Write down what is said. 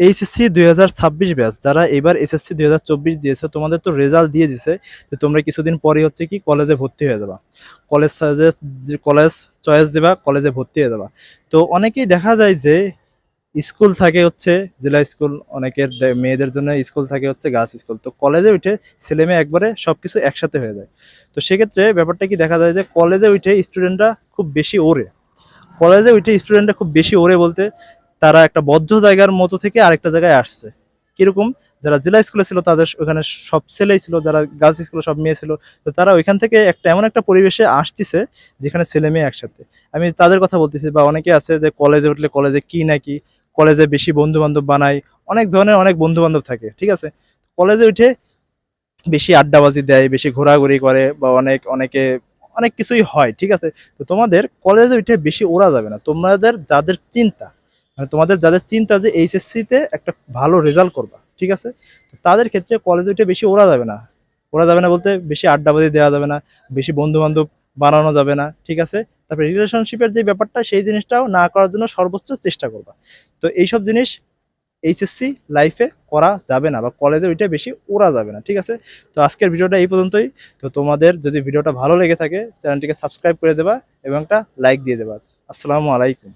HSC দুই হাজার ছাব্বিশ ব্যাচ, যারা এবার এসএসসি দুই হাজার চব্বিশ দিয়েছে, তোমাদের তো রেজাল্ট দিয়ে দিছে, তো তোমরা কিছুদিন পরে হচ্ছে কি কলেজে ভর্তি হয়ে যাবা। কলেজ সাজেস্ট কলেজ চয়েস দেবা কলেজে ভর্তি হয়ে যাবা। তো অনেকেই দেখা যায় যে স্কুল থাকে হচ্ছে, জেলা স্কুল অনেকের মেয়েদের জন্য স্কুল থাকে হচ্ছে গার্লস স্কুল তো কলেজে উঠে ছেলে মেয়ে একবারে সব কিছু একসাথে হয়ে যায়। তো সেক্ষেত্রে ব্যাপারটা কি দেখা যায় যে কলেজে উঠে স্টুডেন্টরা খুব বেশি ওড়ে। কলেজে উঠে স্টুডেন্টরা খুব বেশি ওড়ে বলতে তারা একটা বদ্ধ জায়গার মতো থেকে আরেকটা জায়গায় আসছে। কীরকম? যারা জেলা স্কুলে ছিল তাদের ওখানে সব ছেলেই ছিল, যারা গার্লস স্কুলে সব মেয়ে ছিল, তো তারা ওইখান থেকে একটা এমন একটা পরিবেশে আসতেছে যেখানে ছেলে মেয়ে একসাথে। আমি তাদের কথা বলতেছি বা অনেকে আছে যে কলেজে উঠলে কলেজে কি নাকি কলেজে বেশি বন্ধু বান্ধব বানায়, অনেক ধরনের অনেক বন্ধু বান্ধব থাকে, ঠিক আছে? কলেজে উঠে বেশি আড্ডাবাজি দেয়, বেশি ঘোরাঘুরি করে বা অনেক, অনেকে, অনেক কিছুই হয়, ঠিক আছে? তো তোমাদের কলেজে উঠে বেশি ওরা যাবে না, তোমাদের যাদের চিন্তা মানে তোমাদের যাদের চিন্তা যে এইচএসসিতে একটা ভালো রেজাল্ট করবা, ঠিক আছে? তাদের ক্ষেত্রে কলেজে উঠে বেশি ওরা যাবে না। ওরা যাবে না বলতে বেশি আড্ডাবাজি দেওয়া যাবে না, বেশি বন্ধু বান্ধব বানানো যাবে না, ঠিক আছে? তারপরে রিলেশনশিপের যে ব্যাপারটা, সেই জিনিসটাও না করার জন্য সর্বোচ্চ চেষ্টা করবা। তো এইসব জিনিস এইচএসসি লাইফে করা যাবে না বা কলেজে ওইটা বেশি ওরা যাবে না, ঠিক আছে? তো আজকের ভিডিওটা এই পর্যন্তই। তো তোমাদের যদি ভিডিওটা ভালো লেগে থাকে, চ্যানেলটিকে সাবস্ক্রাইব করে দেবা এবং একটা লাইক দিয়ে দেবা। আসসালামু আলাইকুম।